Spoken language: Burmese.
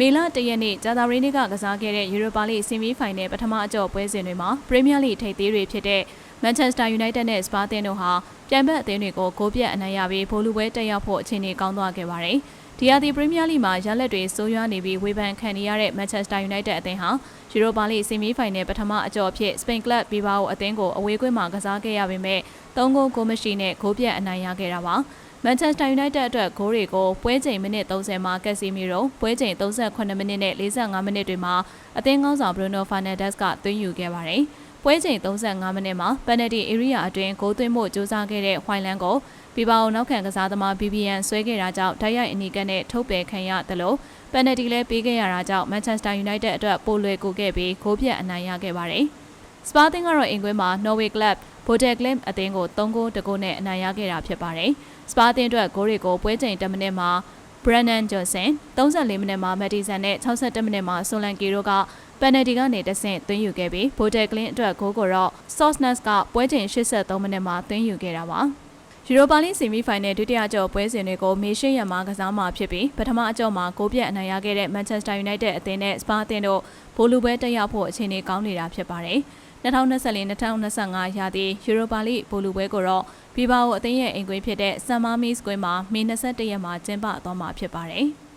မေလ၁ရက်နေ့ဂျာတာရီနေ့ကကစားခဲ့တဲ့ယူရိုပါလိဆီမီဖိုင်နယ်ပထမအကြော့ပွဲစဉ်တွေမှာပရီးမီးယားလိထိပ်သီးတွေဖြစ်တဲ့မန်ချက်စတာယူနိုက်တက်နဲ့စပါတင်တို့ဟာပြိုင်ဘက်အသင်းတွေကိုဂိုးပြတ်အနိုင်ရပြီးဗိုလ်လူပွဲတက်ရောက်ဖို့အခြေအနေကောင်းသွားခဲ့ပါတယ်။ဒီယာဒီပရီးမီးယားလိမှာရလက်တွေစိုးရွားနေပြီးဝေဖန်ခံနေရတဲ့မန်ချက်စတာယူနိုက်တက်အသင်းဟာယူရိုပါလိဆီမီဖိုင်နယ်ပထမအကြော့ဖြစ်စပိန်ကလပ်ဘီဘာအိုအသင်းကိုအဝေးကွင်းမှာကစားခဲ့ရပေမဲ့၃ဂိုးဂိုးမရှိနဲ့ဂိုးပြတ်အနိုင်ရခဲ့တာပါ။ မန်ချက်စတာယူနိုက်တက်အတွက်ဂိုးတွေကိုပွဲချိန်မိနစ်30မှာကက်စီမီရိုပွဲချိန်38မိနစ်နဲ့45မိနစ်တွေမှာအသင်းကောင်းဆောင်ဘရူနိုဖာနယ်ဒက်စ်ကသွင်းယူခဲ့ပါတယ်။ပွဲချိန်35မိနစ်မှာပန်နယ်တီဧရိယာအတွင်းဂိုးသွင်းဖို့ကြိုးစားခဲ့တဲ့ဝိုင်လန်ကိုဘီဘာအိုနောက်ခံကစားသမား BBN ဆွဲခဲ့တာကြောင့်တိုက်ရိုက်အနီကနဲ့ထုတ်ပယ်ခံရသလိုပန်နယ်တီလည်းပေးခဲ့ရတာကြောင့်မန်ချက်စတာယူနိုက်တက်အတွက်ပိုလွယ်ကူခဲ့ပြီးဂိုးပြတ်အနိုင်ရခဲ့ပါတယ်။ စပါတင်ကတော့အင်ကွင်းမှာ Norway Club ဘိုတယ်ကလစ်အသင်းကို3ဂိုးတဂိုးနဲ့အနိုင်ရခဲ့တာဖြစ်ပါတယ်။စပါတင်အတွက်ဂိုးတွေကိုပွဲချိန်10မိနစ်မှာ Brennan Johnson 34မိနစ်မှာ Madison နဲ့62မိနစ်မှာ Solanke တို့ကပန်နယ်တီကနေတဆင့်သွင်းယူခဲ့ပြီးဘိုတယ်ကလင်အတွက်ဂိုးကိုတော့ Sosness ကပွဲချိန်83မိနစ်မှာသွင်းယူခဲ့တာပါ။ယူရိုပါလိဆီမီဖိုင်နယ်ဒုတိယကြော့ပွဲစဉ်တွေကိုမေရှေ့ရမှာကစားမှာဖြစ်ပြီးပထမအကြော့မှာဂိုးပြတ်အနိုင်ရခဲ့တဲ့ Manchester United အသင်းနဲ့ Spa အသင်းတို့ဘိုလူပွဲတက်ရောက်ဖို့အခြေအနေကောင်းနေတာဖြစ်ပါတယ်။ 2024-2025ရာသီယူရိုပါလိဘိုလူပွဲကိုတော့ဘီဘာအိုအသင်းရဲ့အိမ်ကွင်းဖြစ်တဲ့ဆမ်မာမီစ်ကွင်းမှာမေ21ရက်မှာကျင်းပသွားမှာဖြစ်ပါတယ်။